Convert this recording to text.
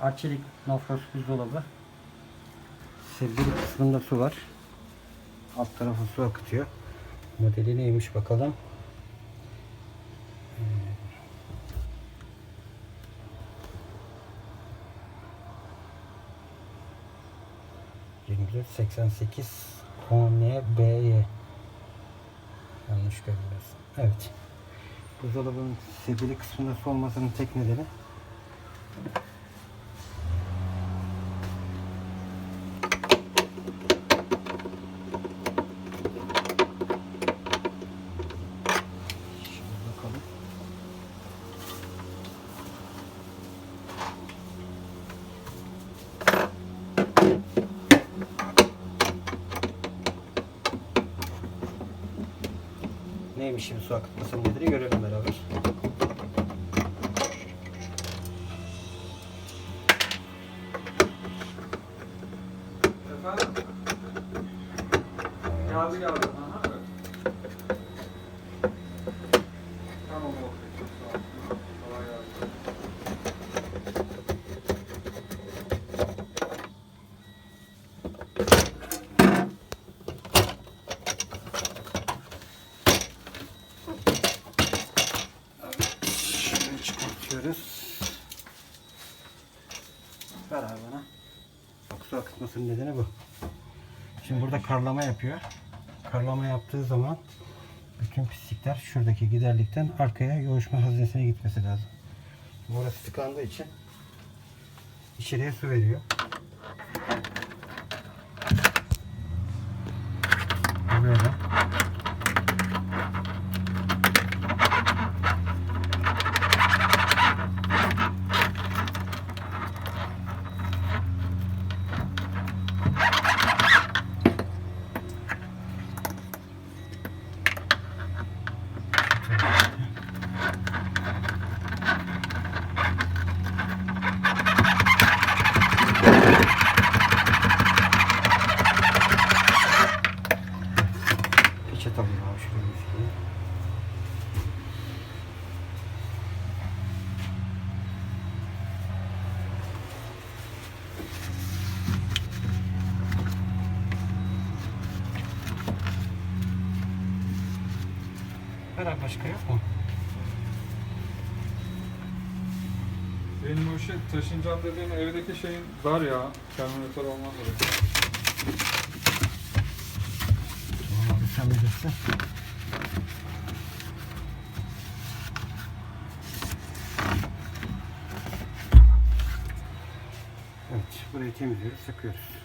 Arçelik Nofros buzdolabı. Sevgili kısmında su var. Alt tarafı su akıtıyor. Modeli neymiş bakalım. Ee, 88 ONBY Yanlış görmüyorsun. Evet. Buzdolabının sebili kısmında su olmasının tek nedeni Şimdi bakalım. Neymiş şimdi su akıtmasının nedeni görelim beraber. Efendim? Geldi geldi. Çıkartıyoruz. Ver abi bana. Bak su akıtmasının nedeni bu. Şimdi burada karlama yapıyor. Karlama yaptığı zaman bütün pislikler şuradaki giderlikten arkaya yoğuşma haznesine gitmesi lazım. Burası tıkandığı için içeriye su veriyor. Bu Böyle. Sileyim. Beraber başka yok mu? Benim o şey taşınacağım dediğim evdeki şeyin var ya. Terminatör olmaz orası. Bilirsin. Evet burayı temizliyoruz, sıkıyoruz.